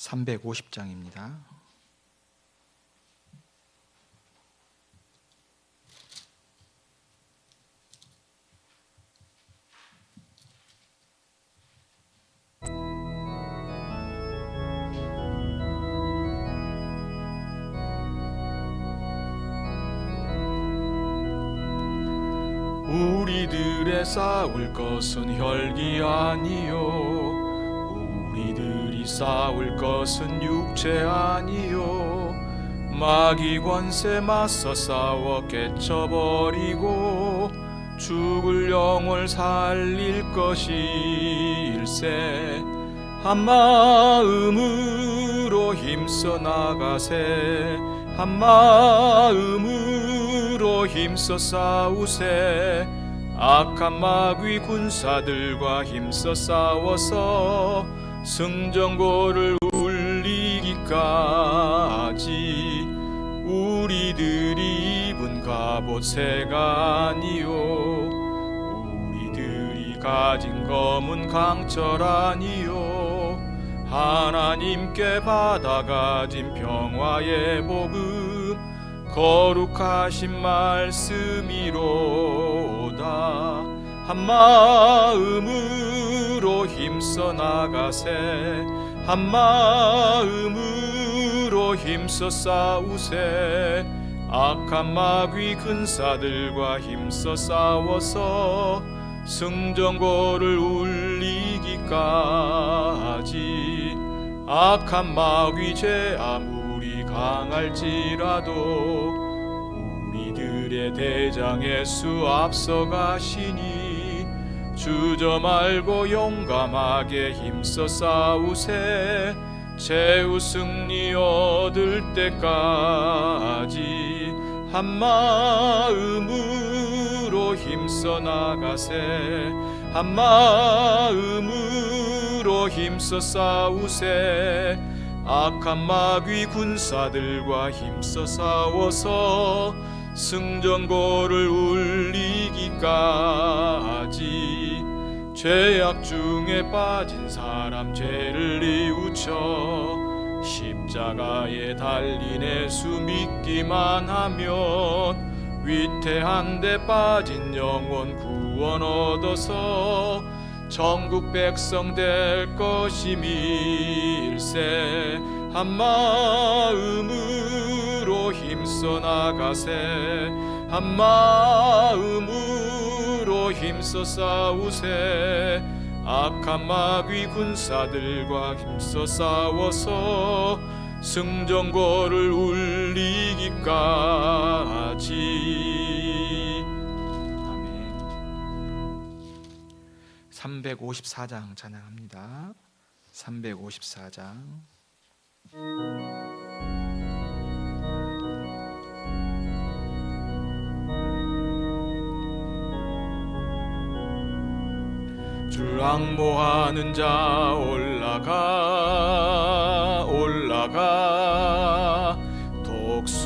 350장입니다. 우리들의 싸울 것은 혈기 아니요 싸울 것은 육체 아니요. 마귀 권세 맞서 싸워 깨쳐버리고 죽을 영을 살릴 것일세. 한 마음으로 힘써 나가세. 한 마음으로 힘써 싸우세. 악한 마귀 군사들과 힘써 싸워서 승전고를 울리기까지 우리들이 입은 갑옷 새가 아니요. 우리들이 가진 검은 강철 아니요. 하나님께 받아 가진 평화의 복음 거룩하신 말씀이로다. 한 마음 으로 힘써 나가세. 한 마음으로 힘써 싸우세. 악한 마귀 근사들과 힘써 싸워서 승전고를 울리기까지. 악한 마귀 죄 아무리 강할지라도 우리들의 대장 예수 앞서가시니 주저 말고 용감하게 힘써 싸우세. 최후 승리 얻을 때까지 한 마음으로 힘써 나가세. 한 마음으로 힘써 싸우세. 악한 마귀 군사들과 힘써 싸워서 승전고를 울리기까지 죄악 중에 빠진 사람 죄를 뉘우쳐 십자가에 달린 예수 믿기만 하면 위태한 데 빠진 영혼 구원 얻어서 전국 백성 될 것임일세. 한 마음으로 힘써 나가세. 한 마음으로 힘써 싸우세. 악한 마귀 군사들과 힘써 싸워서 승전고를 울리기까지. 아멘. 354장 찬양합니다. 354장 줄 악모하는 자 올라가 올라가. 독수리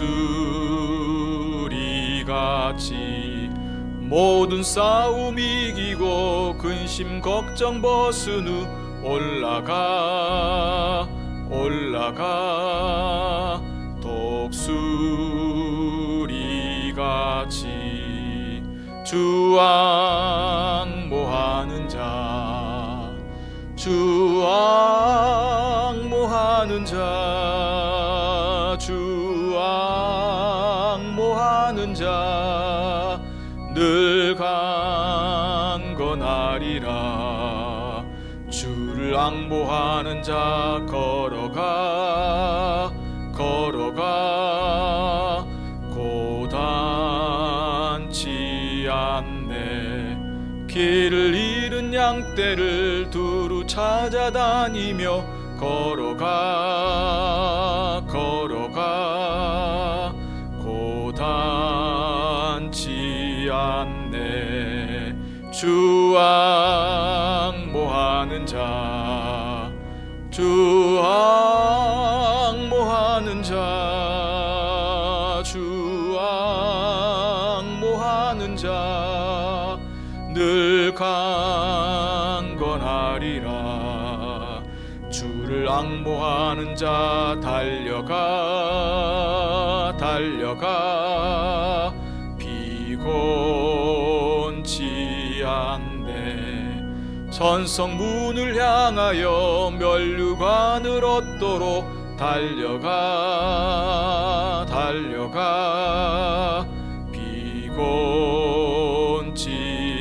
같이 모든 싸움 이기고 근심 걱정 벗은 후 올라가 올라가. 독수리 같이 주앙모하는 자 주앙모하는 자 주앙모하는 자 늘 강건하리라. 주를 앙보하는 자 걸어가 걸어가 고단치 않네. 길을 잃은 양떼를 두루 찾아다니며 걸어가 걸어가. 고단치 않네. 주앙모하는 자? 주앙 악모하는 자 달려가 달려가. 비곤치 않네. 선성문을 향하여 멸류관을 얻도록 달려가 달려가. 비곤치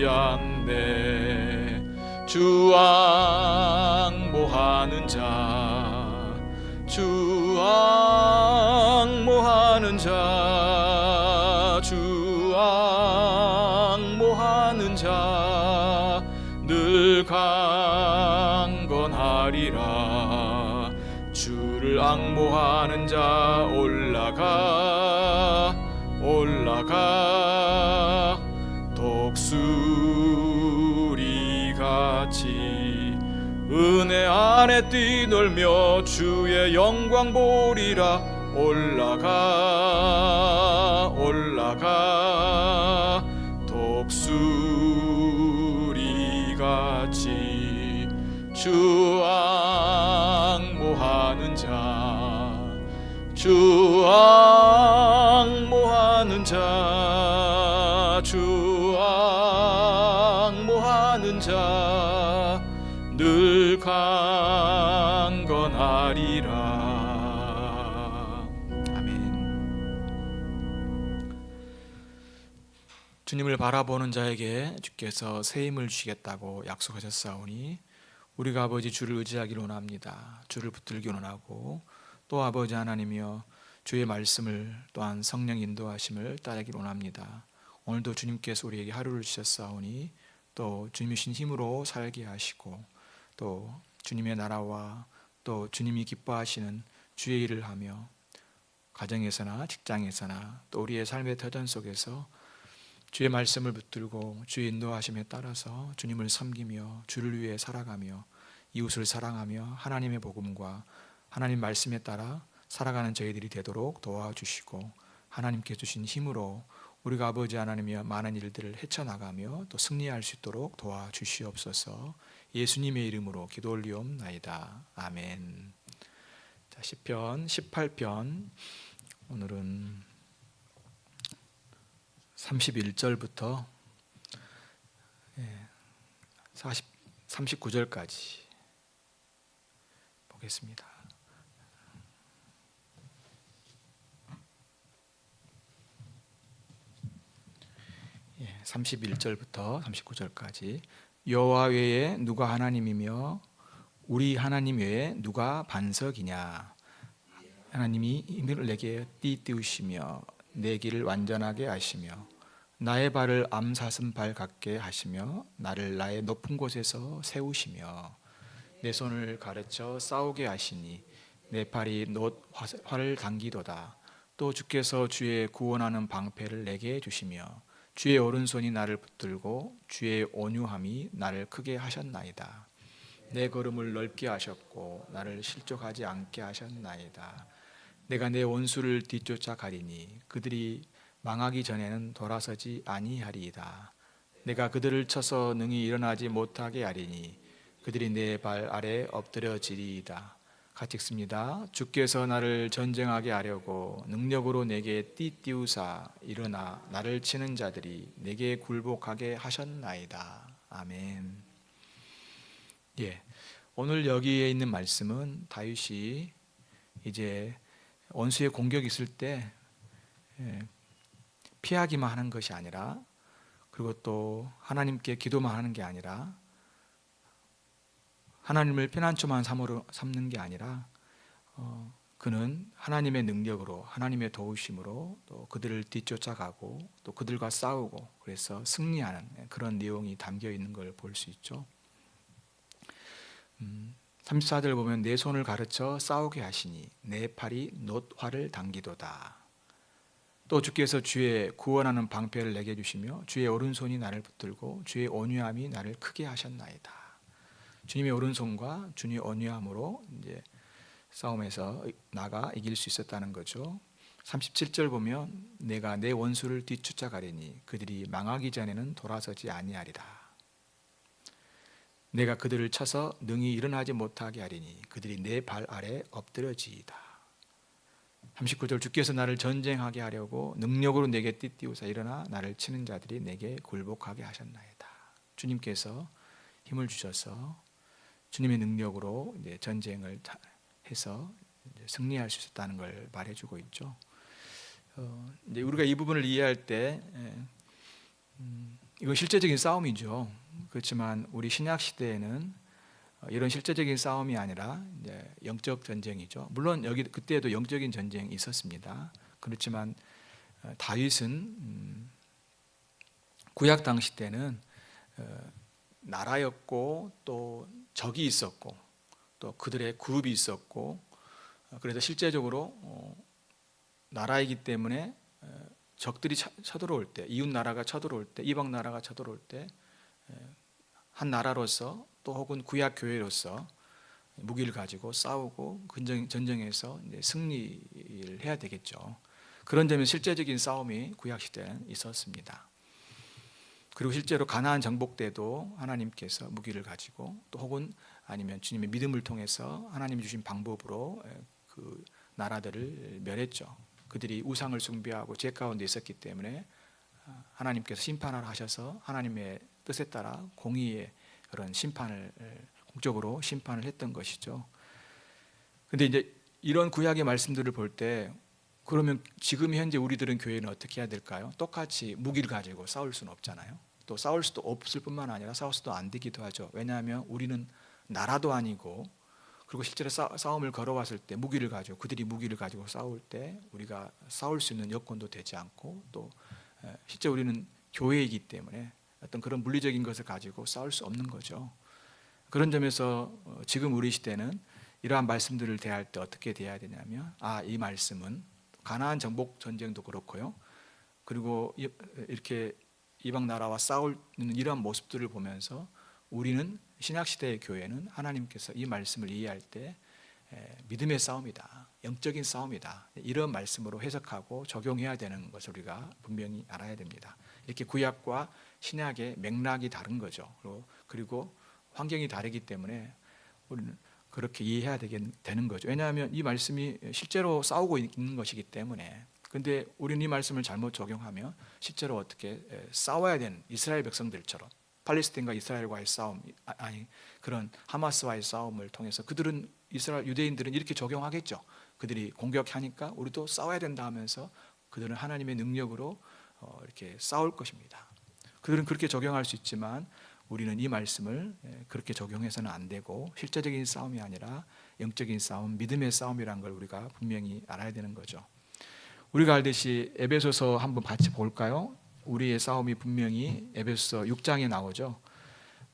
않네. 주앙 주앙모하는 자 늘 강건하리라. 주를 앙모하는 자 올라가 올라가. 독수리 같이 은혜 안에 뛰놀며 주의 영광 보리라. 올라가 올라가 같이 주앙모하는 자 주앙모하는 주님을 바라보는 자에게 주께서 새 힘을 주시겠다고 약속하셨사오니 우리가 아버지 주를 의지하기를 원합니다. 주를 붙들기 원하고 또 아버지 하나님이여 주의 말씀을 또한 성령 인도하심을 따르기를 원합니다. 오늘도 주님께서 우리에게 하루를 주셨사오니 또 주님이신 힘으로 살게 하시고 또 주님의 나라와 또 주님이 기뻐하시는 주의 일을 하며 가정에서나 직장에서나 또 우리의 삶의 터전 속에서 주의 말씀을 붙들고 주의 인도하심에 따라서 주님을 섬기며 주를 위해 살아가며 이웃을 사랑하며 하나님의 복음과 하나님 말씀에 따라 살아가는 저희들이 되도록 도와주시고 하나님께 주신 힘으로 우리가 아버지 하나님이여 많은 일들을 헤쳐나가며 또 승리할 수 있도록 도와주시옵소서. 예수님의 이름으로 기도 올리옵나이다. 아멘. 자, 시편 18편. 오늘은 31절부터 40, 39절까지 보겠습니다. 예, 31절부터 39절까지 여호와 외에 누가 하나님이며 우리 하나님 외에 누가 반석이냐 하나님이 힘을 내게 띠띠우시며 내 길을 완전하게 하시며 나의 발을 암사슴 발 같게 하시며 나를 나의 높은 곳에서 세우시며 내 손을 가르쳐 싸우게 하시니 내 팔이 놋 화- 활을 당기도다. 또 주께서 주의 구원하는 방패를 내게 주시며 주의 오른손이 나를 붙들고 주의 온유함이 나를 크게 하셨나이다. 내 걸음을 넓게 하셨고 나를 실족하지 않게 하셨나이다. 내가 내 원수를 뒤쫓아 가리니 그들이 망하기 전에는 돌아서지 아니하리이다. 내가 그들을 쳐서 능히 일어나지 못하게 하리니 그들이 내 발 아래 엎드려지리이다. 같이 읽습니다. 주께서 나를 전쟁하게 하려고 능력으로 내게 띠띠우사 일어나 나를 치는 자들이 내게 굴복하게 하셨나이다. 아멘. 예. 오늘 여기에 있는 말씀은 다윗이 이제 원수의 공격이 있을 때 예, 피하기만 하는 것이 아니라 그리고 또 하나님께 기도만 하는 게 아니라 하나님을 피난처만 삼으로 삼는 게 아니라 어, 그는 하나님의 능력으로 하나님의 도우심으로 또 그들을 뒤쫓아가고 또 그들과 싸우고 그래서 승리하는 그런 내용이 담겨 있는 걸 볼 수 있죠. 음, 34절 보면 내 손을 가르쳐 싸우게 하시니 내 팔이 놋화를 당기도다. 또 주께서 주의 구원하는 방패를 내게 주시며 주의 오른손이 나를 붙들고 주의 온유함이 나를 크게 하셨나이다. 주님의 오른손과 주님의 온유함으로 이제 싸움에서 나가 이길 수 있었다는 거죠. 37절 보면 내가 내 원수를 뒤쫓아 가리니 그들이 망하기 전에는 돌아서지 아니하리라. 내가 그들을 쳐서 능히 일어나지 못하게 하리니 그들이 내 발 아래 엎드려지이다. 39절 주께서 나를 전쟁하게 하려고 능력으로 내게 띠띠우사 일어나 나를 치는 자들이 내게 굴복하게 하셨나이다. 주님께서 힘을 주셔서 주님의 능력으로 이제 전쟁을 다- 해서 이제 승리할 수 있었다는 걸 말해주고 있죠. 어, 이제 우리가 이 부분을 이해할 때 예, 음, 이건 실제적인 싸움이죠. 그렇지만 우리 신약 시대에는 어, 이런 실제적인 싸움이 아니라 이제 영적 전쟁이죠. 물론 여기 그때도 영적인 전쟁이 있었습니다. 그렇지만 어, 다윗은 음, 구약 당시 때는 어, 나라였고 또 적이 있었고 또 그들의 그룹이 있었고 어, 그래서 실제적으로 어, 나라이기 때문에 어, 적들이 쳐- 쳐들어올 때 이웃 나라가 쳐들어올 때 이방 나라가 쳐들어올 때 한 나라로서 또 혹은 구약 교회로서 무기를 가지고 싸우고 전쟁에서 승리를 해야 되겠죠. 그런 점에 실제적인 싸움이 구약 시대는 있었습니다. 그리고 실제로 가나안 정복 때도 하나님께서 무기를 가지고 또 혹은 아니면 주님의 믿음을 통해서 하나님이 주신 방법으로 에, 그 나라들을 멸했죠. 그들이 우상을 숭배하고 죄 가운데 있었기 때문에 아, 하나님께서 심판을 하셔서 하나님의 뜻에 따라 공의의 그런 심판을 에, 공적으로 심판을 했던 것이죠. 근데 이제 이런 구약의 말씀들을 볼 때 그러면 지금 현재 우리들은 교회는 어떻게 해야 될까요? 똑같이 무기를 가지고 싸울 수는 없잖아요. 또 싸울 수도 없을 뿐만 아니라 싸울 수도 안 되기도 하죠. 왜냐하면 우리는 나라도 아니고 그리고 실제로 싸, 싸움을 걸어왔을 때 무기를 가지고 그들이 무기를 가지고 싸울 때 우리가 싸울 수 있는 여건도 되지 않고 또 에, 실제 우리는 교회이기 때문에 어떤 그런 물리적인 것을 가지고 싸울 수 없는 거죠. 그런 점에서 어, 지금 우리 시대는 이러한 말씀들을 대할 때 어떻게 대해야 되냐면 아 이 말씀은 가나안 정복 전쟁도 그렇고요. 그리고 이- 이렇게 이방 나라와 싸우는 이러한 모습들을 보면서 우리는 신약 시대의 교회는 하나님께서 이 말씀을 이해할 때 에, 믿음의 싸움이다, 영적인 싸움이다 이런 말씀으로 해석하고 적용해야 되는 것을 우리가 분명히 알아야 됩니다. 이렇게 구약과 신약의 맥락이 다른 거죠. 그리고, 환경이 다르기 때문에 우리는 그렇게 이해해야 되는 거죠. 왜냐하면 이 말씀이 실제로 싸우고 있는 것이기 때문에. 근데 우리는 이 말씀을 잘못 적용하면 실제로 어떻게 에, 싸워야 되는 이스라엘 백성들처럼 팔레스틴과 이스라엘과의 싸움 아, 아니 그런 하마스와의 싸움을 통해서 그들은 이스라엘 유대인들은 이렇게 적용하겠죠. 그들이 공격하니까 우리도 싸워야 된다 하면서 그들은 하나님의 능력으로 어, 이렇게 싸울 것입니다. 그들은 그렇게 적용할 수 있지만 우리는 이 말씀을 예, 그렇게 적용해서는 안 되고 실제적인 싸움이 아니라 영적인 싸움, 믿음의 싸움이란 걸 우리가 분명히 알아야 되는 거죠. 우리가 알듯이 에베소서 한번 같이 볼까요? 우리의 싸움이 분명히 에베소서 6장에 나오죠.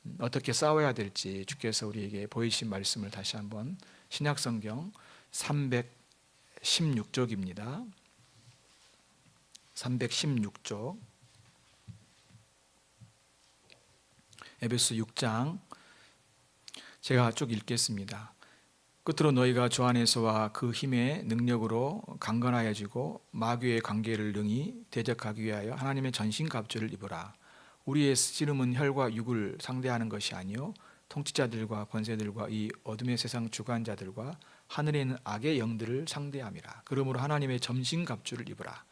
음, 어떻게 싸워야 될지 주께서 우리에게 보이신 말씀을 다시 한번 신약 성경 316쪽입니다. 316쪽 에베소 6장 제가 쭉 읽겠습니다. 끝으로 너희가 주 안에서와 그 힘의 능력으로 강건하여지고 마귀의 관계를 능히 대적하기 위하여 하나님의 전신 갑주를 입으라. 우리의 씨름은 혈과 육을 상대하는 것이 아니요 통치자들과 권세들과 이 어둠의 세상 주관자들과 하늘에 있는 악의 영들을 상대함이라. 그러므로 하나님의 전신갑주를 입으라.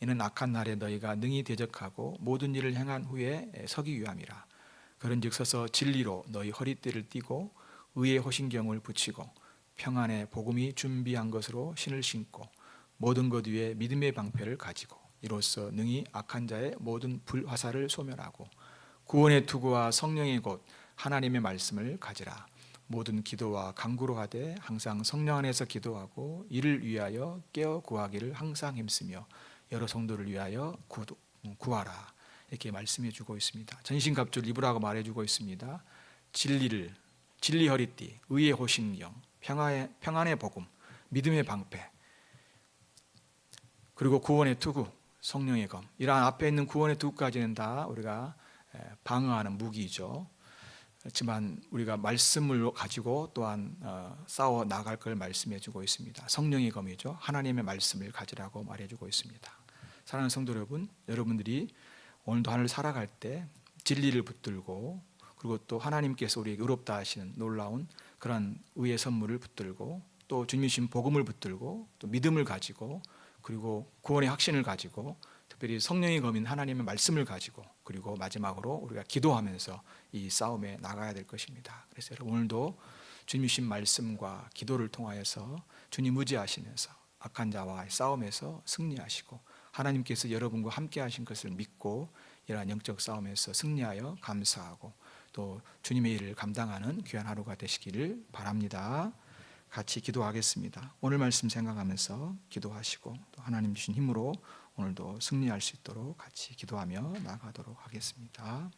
이는 악한 날에 너희가 능히 대적하고 모든 일을 행한 후에 서기 위함이라. 그런즉 서서 진리로 너희 허리띠를 띠고 의의 호신경을 붙이고 평안의 복음이 준비한 것으로 신을 신고 모든 것 위에 믿음의 방패를 가지고 이로써 능히 악한 자의 모든 불화살을 소멸하고 구원의 투구와 성령의 곧 하나님의 말씀을 가지라 모든 기도와 간구로 하되 항상 성령 안에서 기도하고 이를 위하여 깨어 구하기를 항상 힘쓰며 여러 성도를 위하여 구, 구하라 이렇게 말씀해 주고 있습니다. 전신갑주를 입으라고 말해 주고 있습니다. 진리를 진리 허리띠, 의의 호신경, 평화의 평안의 복음, 믿음의 방패, 그리고 구원의 투구, 성령의 검. 이러한 앞에 있는 구원의 투구까지는 다 우리가 에, 방어하는 무기죠. 그렇지만 우리가 말씀을 가지고 또한 어, 싸워 나갈 걸 말씀해 주고 있습니다. 성령의 검이죠. 하나님의 말씀을 가지라고 말해 주고 있습니다. 사랑하는 성도 여러분, 여러분들이 오늘도 하늘 살아갈 때 진리를 붙들고 그리고 또 하나님께서 우리에게 의롭다 하시는 놀라운 그런 의의 선물을 붙들고 또 주님 신 복음을 붙들고 또 믿음을 가지고 그리고 구원의 확신을 가지고 특별히 성령이 거민 하나님의 말씀을 가지고 그리고 마지막으로 우리가 기도하면서 이 싸움에 나가야 될 것입니다. 그래서 오늘도 주님이신 말씀과 기도를 통하여서 주님 의지하시면서 악한 자와의 싸움에서 승리하시고 하나님께서 여러분과 함께 하신 것을 믿고 이러한 영적 싸움에서 승리하여 감사하고 또 주님의 일을 감당하는 귀한 하루가 되시기를 바랍니다. 같이 기도하겠습니다. 오늘 말씀 생각하면서 기도하시고 또 하나님 주신 힘으로 오늘도 승리할 수 있도록 같이 기도하며 나가도록 하겠습니다.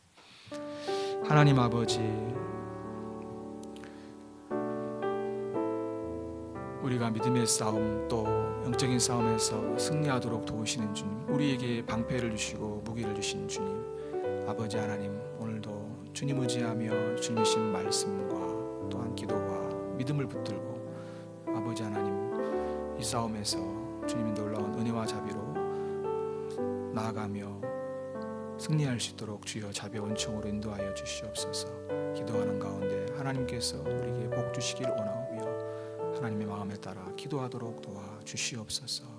하나님 아버지 우리가 믿음의 싸움 또 영적인 싸움에서 승리하도록 도우시는 주님 우리에게 방패를 주시고 무기를 주신 주님 아버지 하나님 오늘도 주님 의지하며 주님이신 말씀과 또한 기도와 믿음을 붙들고 아버지 하나님 이 싸움에서 주님의 놀라운 은혜와 자비로 나아가며 승리할 수 있도록 주여 자비 원청으로 인도하여 주시옵소서. 기도하는 가운데 하나님께서 우리에게 복 주시기를 원하오며 하나님의 마음에 따라 기도하도록 도와 주시옵소서